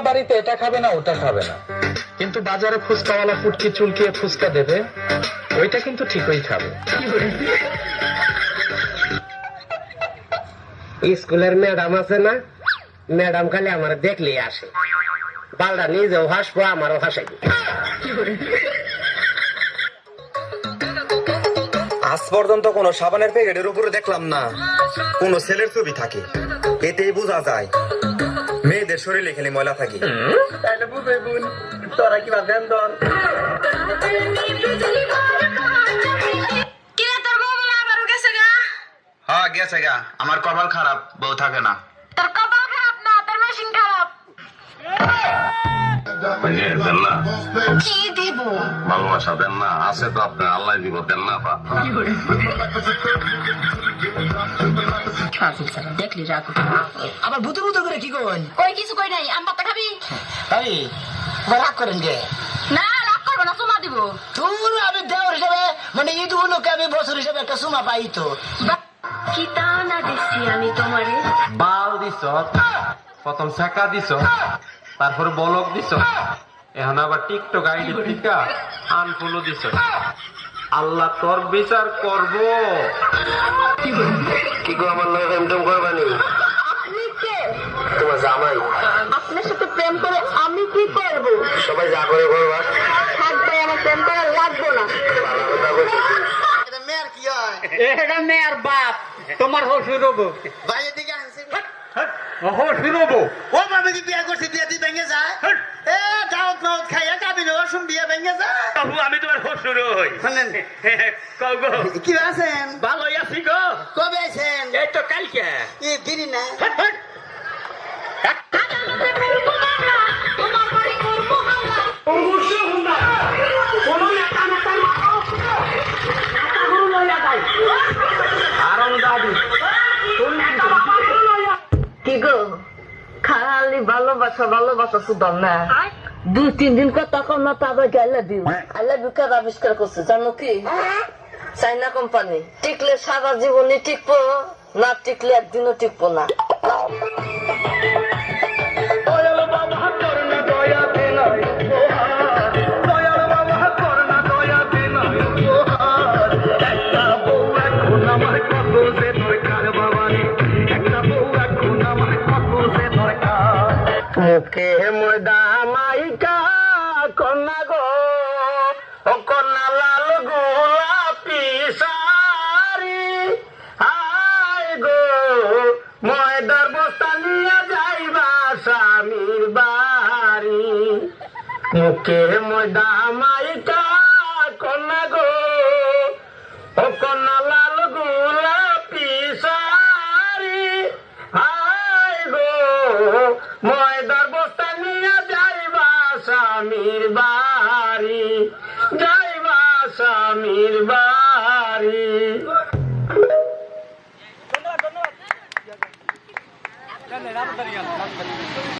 বাড়িতে এটা খাবে না ওটা খাবে না। কিন্তু বাজারে ফুচকাওয়ালা ফুটকি চুলকিয়ে ফুচকা দেবে ওইটা কিন্তু ঠিকই খাবে। স্কুলের ম্যাডাম আছে না? ম্যাডাম খালি আমার দেখলেই আসে। বালটা নিজেও হাসবো আমারও হাসাইবে। আজ পর্যন্ত কোনো সাবানের প্যাকেটের উপরে দেখলাম না। কোনো ছেলের ছবি থাকে। এতেই বোঝা যায়। মেয়েদের শরীরে খেলে ময়লা থাকে। তাহলে বুঝে বোন তোরা কি ভাবেন দন হ্যাঁ গেছে গা। আমার কপাল খারাপ বউ থাকে না। তোর কপাল খারাপ না তোর মেশিন খারাপ দেন না। কি দিব? ভালোবাসা দেন না। আছে তো আপনার আল্লাহ দিব দেন না বা দেখলি রাগ আবার ভুতুর ভুতুর করে কি করবেন কই কিছু কই নাই। আম পাতা খাবি? ভাবি রাগ করেন কে? না রাগ করব না চুমা দিব। তুই আমি দেওয়ার হিসাবে মানে ঈদ উনুকে আমি বছর হিসাবে একটা সুমা পাই তো। কি তা না দিচ্ছি আমি তোমারে? বাল দিছ প্রথম শেখা দিছ। তারপরে বলক দিছ। এখন আবার টিকটক আইডি টিকা আনফলো দিছ। আল্লাহ তোর বিচার করব। কি গো আমার লোক এমটম করবানি তোমার জামাই। আপনার সাথে প্রেম করে আমি কি করব? সবাই যা করে করবা। থাকবে আমার প্রেম করা লাগবো না। এটা মেয়ের বাপ তোমার শ্বশুর হব। বাইরের দিকে আনছি শ্বশুর হব ও মামে কি বিয়া করছে? বিয়া দিয়ে ভেঙে যায়। এ দাওত মাওত খাইয়া যাবি না ওরসম বিয়া ভেঙে যায়। আমি তোমার শ্বশুর হই। শুনেন। গো। কি আছেন? ভালো আছি গো। কবে আছেন? এই তো কালকে। এ বিরি না। খালি ভালোবাসা ভালোবাসা শুধাম না। দুই তিন দিন কর তখন না তারপর I love you I love you কার আবিষ্কার করছে জানো কি? চাইনা কোম্পানি। টিকলে সারা জীবনই টিকবো না টিকলে একদিনও টিকবো না। মুখে ময়দা মাইকা কন্যা গো, ও কন্যা লাল গোলাপি সারি আয় গো, ময়দার বস্তা নিয়ে যাইবা স্বামীর বাড়ি। মুখে ময়দা মাইকা কন্যা গো, ও কন্যা স্বামীর বাড়ি যাইবা স্বামীর বাড়ি।